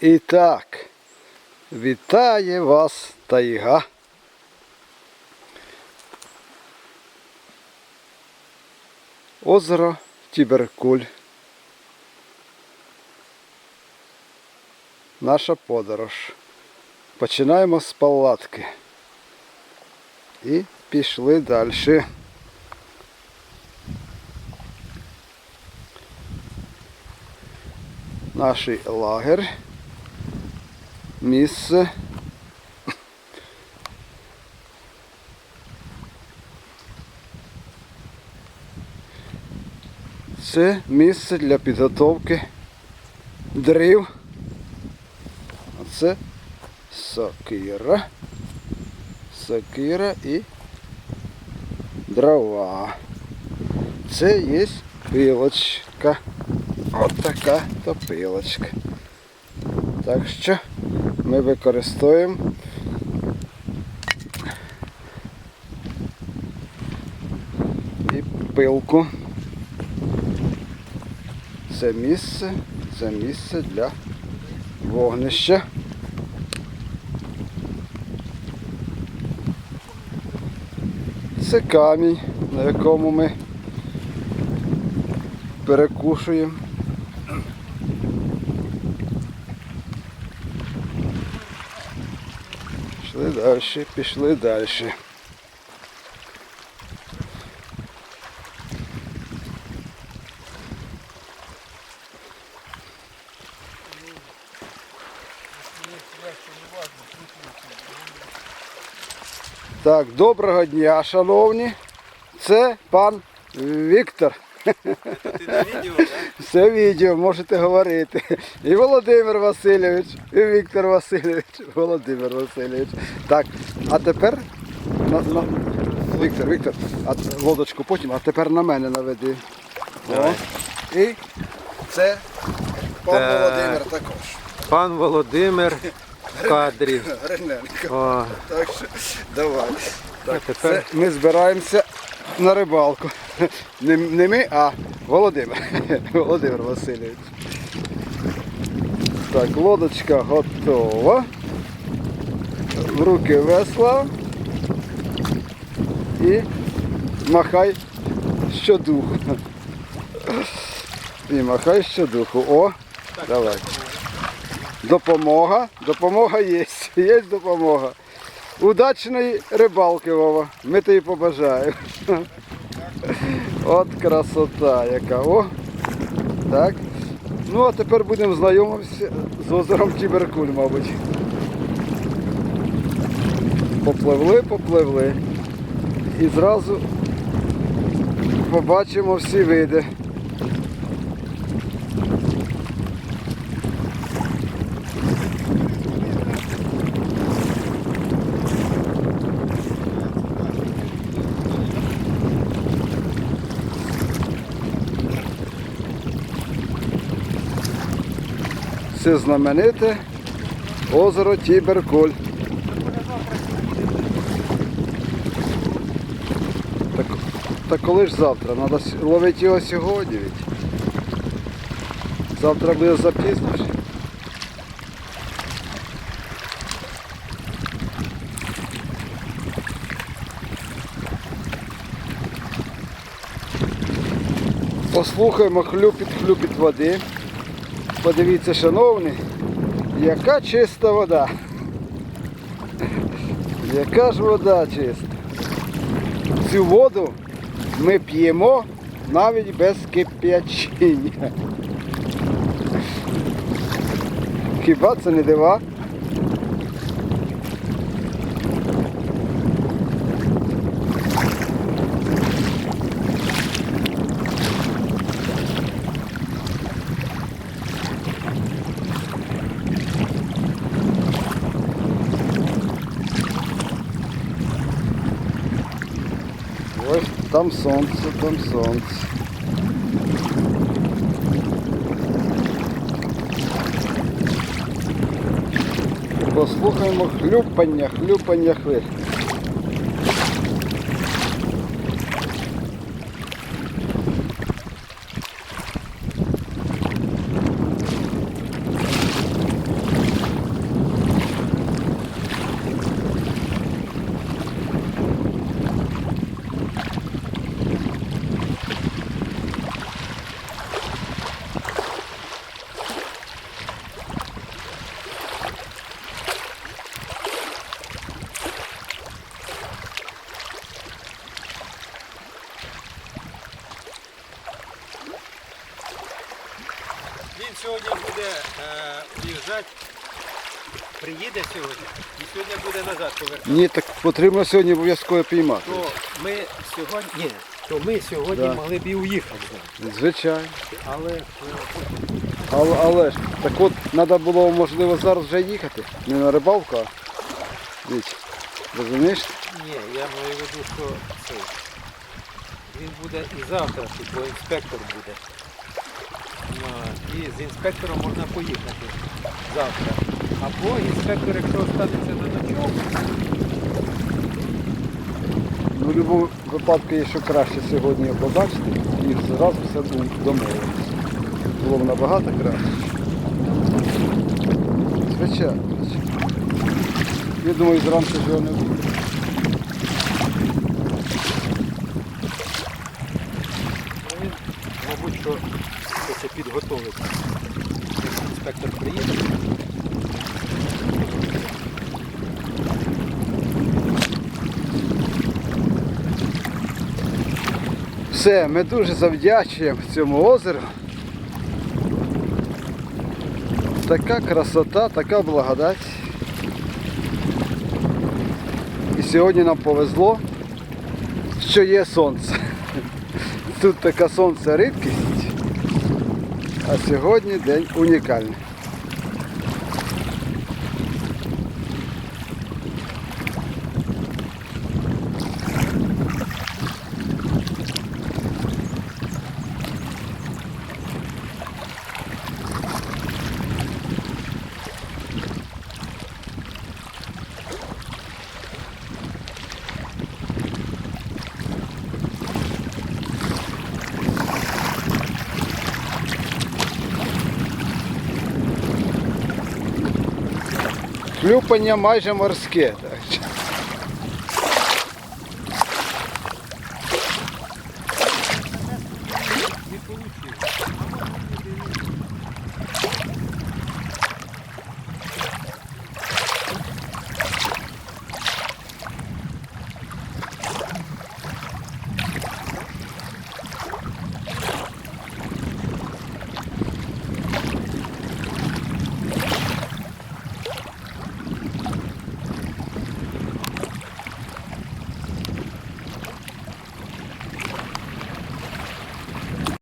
І так, вітає вас тайга. Озеро Тіберкуль. Наша подорож. Починаємо з палатки. І пішли далі. Наш лагер. Місце. Це місце для підготовки дрів. А це сокира. Сокира і дрова. Це є пилочка. От така то пилочка. Так що ми використовуємо і пилку. Це місце, це місце для вогнища. Це камінь, на якому ми перекушуємо. Пішли далі, пішли далі. Так, доброго дня, шановні. Це пан Віктор. Ти на відео, так? Все відео, можете говорити. І Володимир Васильович, і Віктор Васильович, Володимир Васильович. Так, а тепер на, на... Віктор, Віктор, а лодочку потім, а тепер на мене наведи. О. Давай. І це пан Так. Володимир також. Пан Володимир в кадрі. Гриненко. О, Так що давай. а Це ми збираємося на рибалку. Не, не ми, а Володимир. Володимир Васильович. Так, лодочка готова. В руки весла. І махай щодуху. І махай щодуху. О, давай. Допомога. Допомога є. Є допомога. Удачної рибалки, Вова. Ми тобі побажаємо. От красота яка. О! Так. Ну а тепер будемо знайомитися з озером Тіберкуль, мабуть. Попливли, попливли. І зразу побачимо всі види. Це знамените озеро Тіберкуль. Так, так коли ж завтра? Треба ловити його сьогодні. Ведь. Завтра буде запізно. Послухаємо хлюпіт-хлюпіт води. Подивіться, шановні, яка чиста вода. Яка ж вода чиста. Цю воду ми п'ємо навіть без кип'ячіння. Хіба це не дива? Там сонце, там сонце. Послухаємо хлюпання, хлюпання хвиль. Сьогодні буде е, виїжджати, приїде сьогодні і сьогодні буде назад повертатися. Ні, так потрібно сьогодні обов'язково піймати. То ми сьогодні, ні, то ми сьогодні Да. могли б і уїхати. Звичайно. Але е, Але, але ж, так от треба було, можливо, зараз вже їхати. Не на рибалку, а Віть, Розумієш? ні, я маю в виду, що цей. Він буде і завтра, тут, бо інспектор буде. Ну, і з інспектором можна поїхати завтра. Або інспектор, якщо останеться на ночовку, Ну, в будь-якому випадку є що краще сьогодні побачити і зразу все домовилися. Було б набагато краще. Звичайно. Я думаю, зранку його не буде. Ну, він, мабуть, що хоче. Інспектор приїде. Все, ми дуже завдячуємо цьому озеру. Така красота, така благодать. І сьогодні нам повезло, що є сонце. Тут таке сонце рідкість, а сьогодні день унікальний. Хлюпання майже морське. Так.